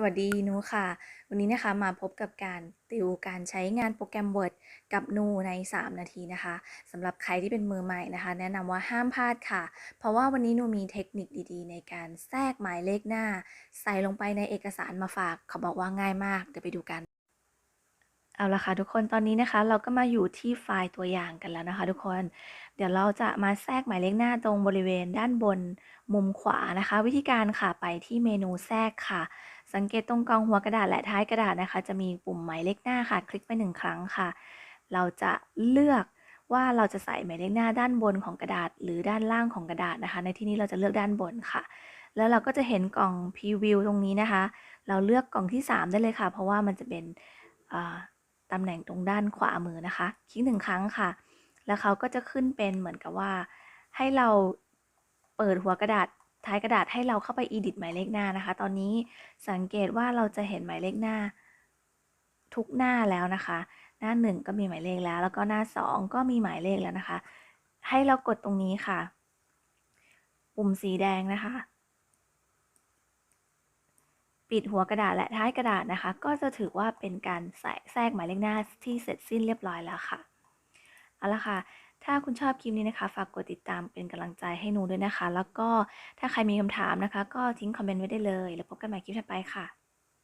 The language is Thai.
สวัสดีนูค่ะ วันนี้นะคะมาพบกับการติวการใช้งานโปรแกรม Word กับนูใน 3 นาทีนะคะสำหรับใครที่เป็นมือใหม่นะคะ แนะนำว่าห้ามพลาดค่ะ เพราะว่าวันนี้นูมีเทคนิคดีๆ ในการแทรกหมายเลขหน้า ใส่ลงไปในเอกสารมาฝาก เขาบอกว่าง่ายมาก เดี๋ยวไปดูกัน เอาละค่ะทุกคนตอนนี้นะคะ เราก็มาอยู่ที่ไฟล์ตัวอย่างกันแล้วนะคะ ทุกคน เดี๋ยวเราจะมาแทรกหมายเลขหน้าตรงบริเวณด้านบนมุมขวานะคะ วิธีการค่ะไปที่เมนูแทรกค่ะ สังเกตตรงกองหัวกระดาษและท้ายกระดาษนะคะ จะมีปุ่มหมายเลขหน้าค่ะ คลิกไปหนึ่งครั้งค่ะ เราจะเลือกว่าเราจะใส่หมายเลขหน้าด้านบนของกระดาษ หรือด้านล่างของกระดาษนะคะ ในที่นี้เราจะเลือกด้านบนค่ะ แล้วเราก็จะเห็นกล่องพรีวิวตรงนี้นะคะ เราเลือกกล่องที่ 3 ได้เลยค่ะ เพราะว่ามันจะเป็นอ่า ตำแหน่งตรงด้านขวามือนะคะ คลิกหนึ่งครั้งค่ะ แล้วเขาก็จะขึ้นเป็นเหมือนกับว่า ให้เราเปิดหัวกระดาษท้ายกระดาษให้เราเข้าไป edit หมายเลขหน้านะคะ ตอนนี้สังเกตว่าเราจะเห็นหมายเลขหน้า ทุกหน้าแล้วนะคะ หน้าหนึ่งก็มีหมายเลขแล้ว แล้วก็หน้าสองก็มีหมายเลขแล้วนะคะ ให้เรากดตรงนี้ค่ะ ปุ่มสีแดงนะคะ ปิดหัวกระดาษและท้ายกระดาษนะคะ ก็จะถือว่าเป็นการใส่แทรกหมายเลขหน้าที่เสร็จสิ้นเรียบร้อยแล้วค่ะเอาละค่ะ ถ้าคุณชอบคลิปนี้นะคะ ฝากกดติดตามเป็นกำลังใจให้หนูด้วยนะคะ แล้วก็ถ้าใครมีคำถามนะคะ ก็ทิ้งคอมเมนต์ไว้ได้เลย แล้วพบกันใหม่คลิปถัดไปค่ะ